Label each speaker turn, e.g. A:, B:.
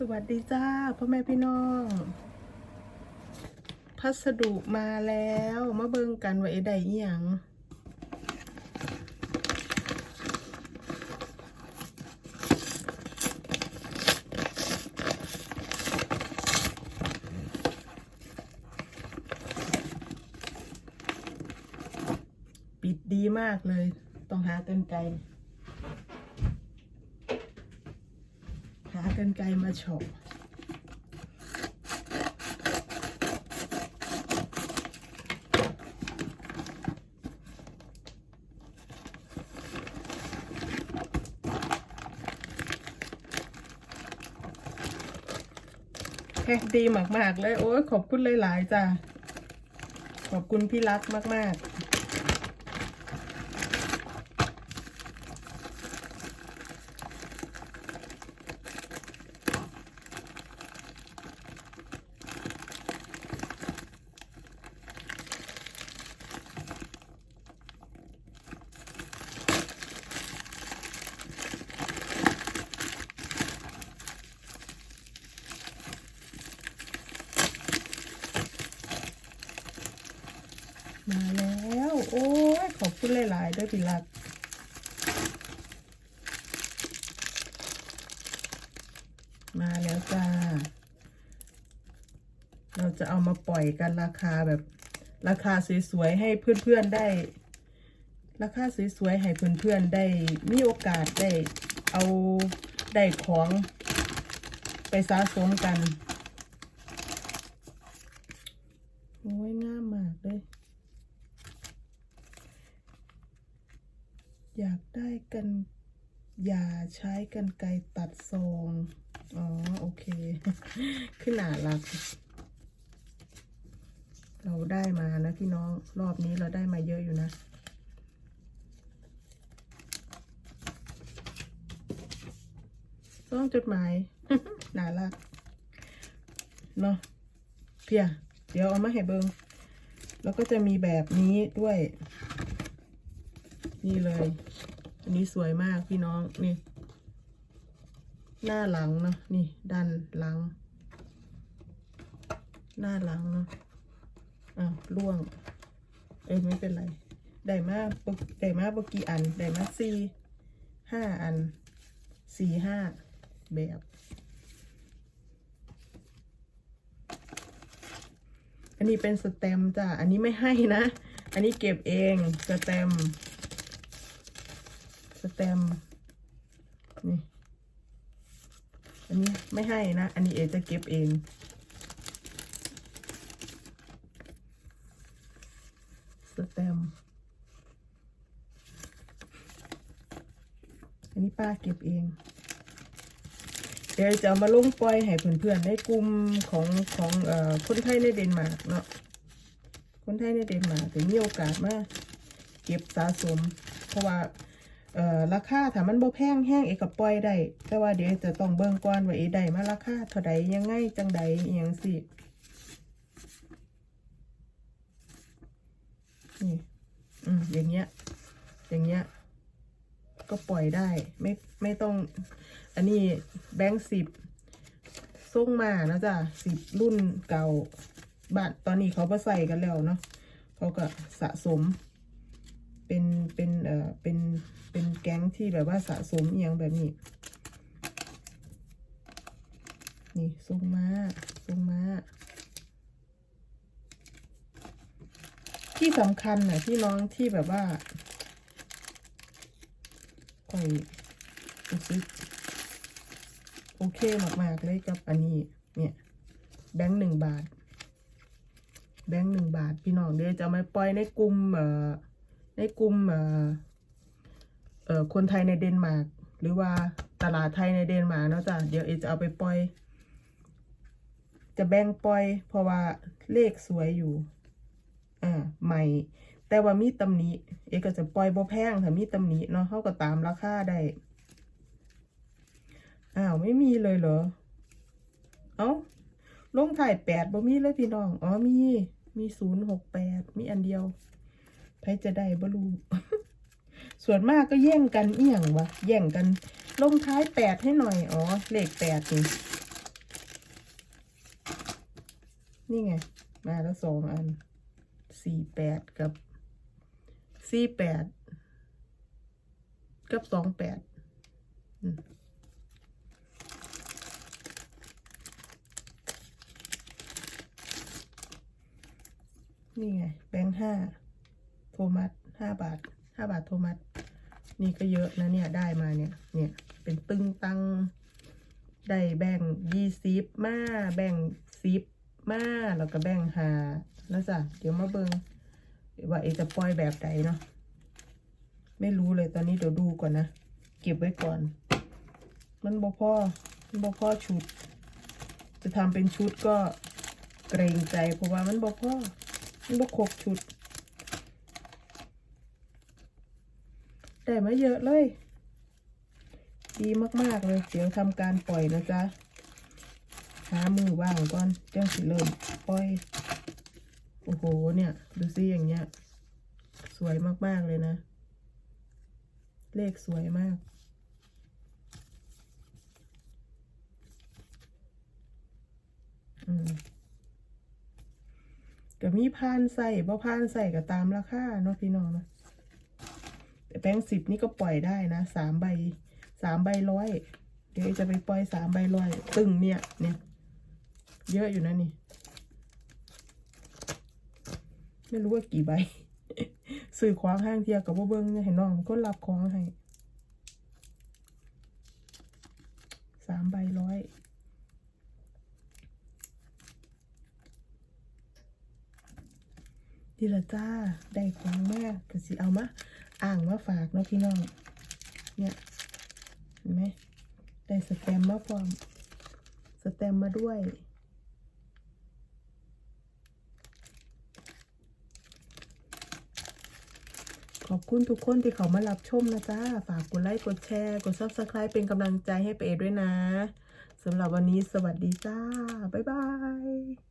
A: สวัสดีจ้าพ่อแม่พี่น้อง พัสดุมาแล้วมาเบิ่งกันว่าเอใดอีหยังปิดดีมากเลย ต้องหาเกินไกล หากินไกลมาฉบแพ็คดีมาก ๆ เลย โอ้ยขอบคุณหลาย ๆ จ้ะ ขอบคุณพี่รักมาก ๆ มาแล้ว โอ้ย ขอบคุณหลายๆด้วยพี่รักมาแล้วจ้า เราจะเอามาปล่อยกันราคาแบบราคาสวยๆให้เพื่อนๆได้ ราคาสวยๆให้เพื่อนๆได้มีโอกาสได้เอาได้ของไปสะสมกัน โอ้ยง่ามมากเลย อยากได้กัน อย่าใช้กันไกตัดซอง อ๋อ โอเค ขึ้นหนารัก เราได้มานะพี่น้อง รอบนี้เราได้มาเยอะอยู่นะซองจดหมาย หนารัก เนาะเพีย เดี๋ยวเอามาให้เบิงแล้วก็จะมีแบบนี้ด้วย นี่เลย อันนี้สวยมากพี่น้องนี่ หน้าหลังเนาะนี่ด้านหลัง หน้าหลังเนาะอ้าวล่วง เอ้ยไม่เป็นไร ได้มาได้มาบกี่อัน ได้มาสี่ห้าอันสี่ห้าแบบอันนี้เป็นสแตมจ้ะ อันนี้ไม่ให้นะ อันนี้เก็บเองสแตม แตมนี่ อันนี้ไม่ให้นะ อันนี้เอจะเก็บเอง สแตมอันนี้ป้าเก็บเอง เดี๋ยวจะมาลงปล่อยให้เพื่อนๆในกลุ่มของของเอ่อคนไทยในเดนมาร์กเนาะ คนไทยในเดนมาร์กจะมีโอกาสมาเก็บสะสม เพราะว่า เอ่อราคาถ้ามันบ่แพงแห้งเอกก็ปล่อยได้ แต่ว่าเดี๋ยวจะต้องเบิ่งก่อนว่าเอได้มาราคาเท่าใดยังไงจังใดอหยังสินี่อืมอย่างเงี้ย อย่างเงี้ย ก็ปล่อยได้ไม่ไม่ต้อง อันนี้แบงค์สิบส่งมานะจ๊ะสิบรุ่นเก่าบัตรตอนนี้เขาก็ใส่กันแล้วเนาะเขาก็สะสม เป็นเป็นเอ่อเป็น แก๊งที่แบบว่าสะสมอหย่างแบบนี้ นี่ส่งมาส่งมาที่สำคัญนะพี่น้องที่แบบว่าค่อยรู้สึกโอเคมาก ๆ เลยกับอันนี้ เนี่ย แบงค์หนึ่งบาท แบงค์หนึ่งบาท พี่น้องเดี๋ยวจะมาปล่อยในกลุ่มเอ่อในกลุ่มเอ่อ คนไทยในเดนมาร์กหรือว่าตลาดไทยในเดนมาร์กเนาะจ้ะเดี๋ยวเอจะเอาไปปล่อย จะแบ่งปล่อย เพราะว่าเลขสวยอยู่ อ่าใหม่ แต่ว่ามีตำหนิเอก็จะปล่อยบ่แพงถ้ามีตำหนิเนาะเขาก็ตามราคาได้อ้าวไม่มีเลยเหรอ เอ้าลงถ่ายแปดบ่มีเลยพี่น้อง อ๋อมี มีศูนย์หกแปดมีอันเดียวใครจะได้บ่รู้ ส่วนมากก็แย่งกันเอี่ยงวะแย่งกันลงท้ายแปดให้หน่อย อ๋อ เลขแปดนี่ นี่ไง มาแล้วสองอัน สี่แปดกับ สี่แปด กับสองแปดนี่ไง แบงค์ห้า โทมัสห้าบาท ห้าบาทโทมัสนี่ก็เยอะนะเนี่ยได้มาเนี่ยเนี่ยเป็นตึงตังได้แบ่งยี่สิบมาแบ่งสิบมาแล้วก็แบ่งหาแล้วจ้ะเดี๋ยวมาเบิงว่าเอจะปล่อยแบบไหนเนาะไม่รู้เลยตอนนี้เดี๋ยวดูก่อนนะ เก็บไว้ก่อน มันบ่พ่อมันบ่พ่อชุด จะทำเป็นชุดก็เกรงใจเพราะว่ามันบ่พ่อมันบ่ครบชุด ได้ มาเยอะเลย ดีมากๆเลยเดี๋ยวทำการปล่อยนะจ๊ะ หามือว่างก่อนจ้งสิเริ่มปล่อย โอ้โห เนี่ย ดูซิอย่างเงี้ย สวยมากๆเลยนะ เลขสวยมากอืมก็มีพานใส่บ่พานใส่ก็ตามราคาเนาะพี่น้องเนาะ แต่แบงค์สิบนี่ก็ปล่อยได้นะสามใบสามใบร้อยเดี๋ยวจะไปปล่อยสามใบร้อยตึงเนี่ยเนี่ยเยอะอยู่นะนี่ ไม่รู้ว่ากี่ใบสื่อควางห้างเทียกับว่าเบิ้งเนี่ยเห็นน้องก็รับของให้สามใบร้อย ดีละจ้า ได้ของมากก็สิเอามาอ่างมาฝากเนาะพี่น้อง เนี่ยเห็นไหมได้สแตมมาพร้อม สแตมมาด้วย ขอบคุณทุกคนที่เขามารับชมนะจ้า ฝากกดไลค์ กดแชร์ กด subscribe เป็นกำลังใจให้เปด้วยนะสำหรับวันนี้สวัสดีจ้า บ๊ายบาย